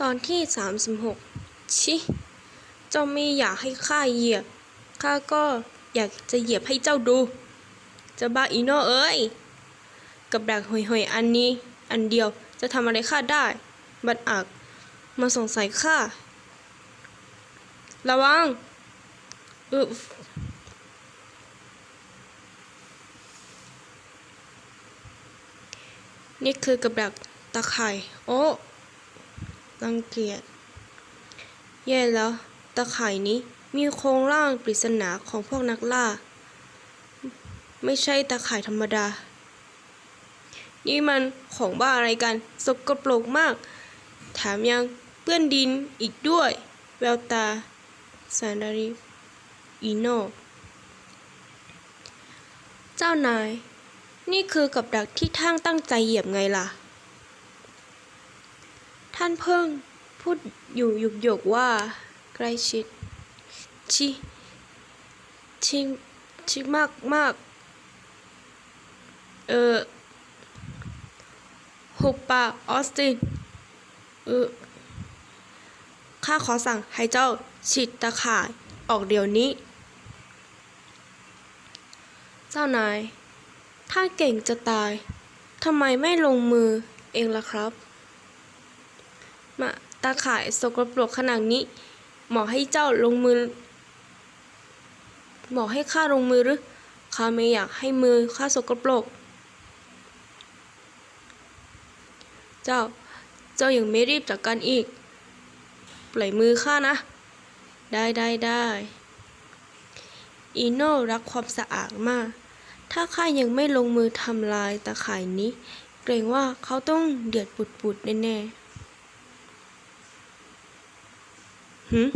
ตอนที่ 36 ชิ เจ้าไม่อยากให้ข้าเหยียบ ข้าก็อยากจะเหยียบให้เจ้าดู จะบ้าอีโนเอ้ย กับดักห่วยๆอันนี้ อันเดียวจะทำอะไรข้าได้ บัดอัก มาสงสัยข้า ระวังอึบนี่คือกับดักตะไคร่โอ้ รังเกียจ แย่แล้ว ตะข่ายนี้มีโครงร่างปริศนาของพวกนักล่า ไม่ใช่ตะข่ายธรรมดา นี่มันของบ้าอะไรกัน สกปรกมากแถมยังเปื้อนดินอีกด้วย แววตาแสนดาริอีโนเจ้านาย นี่คือกับดักที่ท่านตั้งใจเหยียบไงล่ะ ท่านเพิ่งพูดอยู่หยุกหยกว่า ใกล้ชิด ชิชิชิมากมากเออหุบปากออสตินเออข้าขอสั่งให้เจ้าฉีดตะข่ายออกเดี๋ยวนี้ เจ้านาย ถ้าเก่งจะตายทำไมไม่ลงมือเองล่ะครับ มาตาข่ายสกปรกขนาดนี้ หมอให้เจ้าลงมือ หมอให้ข้าลงมือหรือข้าไม่อยากให้มือข้าสกปรก เจ้า เจ้ายังไม่รีบจัดการอีก ปล่อยมือข้านะ ได้ได้ได้อีโน่รักความสะอาดมาก ถ้าข้ายังไม่ลงมือทำลายตาข่ายนี้ เกรงว่าเขาต้องเดือดปุดๆแน่ๆ หืม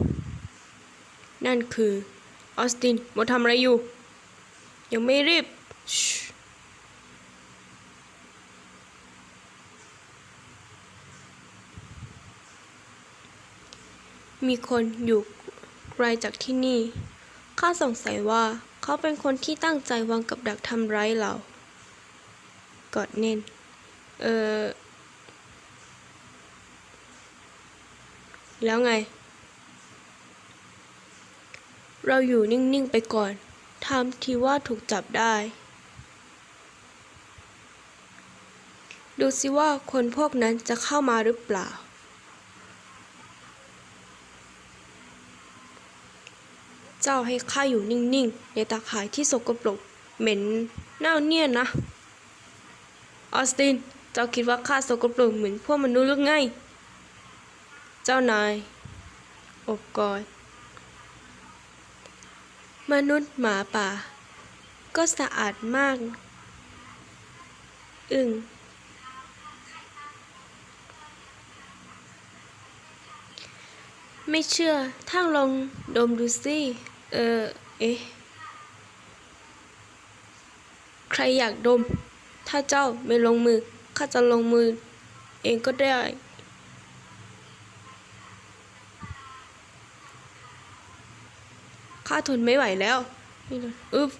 นั่นคือ ออสตินมาทำอะไรอยู่ ยังไม่รีบ มีคนอยู่ไกลจากที่นี่ ข้าสงสัยว่าเขาเป็นคนที่ตั้งใจวางกับดักทำร้ายเรา กอดเน้น เออ แล้วไง เราอยู่นิ่ง ๆ ไปก่อนทำทีว่าถูกจับได้ ดูสิว่าคนพวกนั้นจะเข้ามาหรือเปล่า เจ้าให้ข้าอยู่นิ่ง ๆ ในตาข่ายที่สกปรก เหม็นเน่าเนียนนะ ออสติน เจ้าคิดว่าข้าสกปรกเหมือนพวกมนุษย์หรือไง เจ้านายอบกอด มนุษย์หมาป่า ก็สะอาดมาก อึ้งไม่เชื่อท่างลองดมดูสิเออ เอ๊ะ ใครอยากดม ถ้าเจ้าไม่ลงมือ ข้าจะลงมือ เองก็ได้ ข้าทนไม่ไหวแล้วนี่เลยอึ๊บ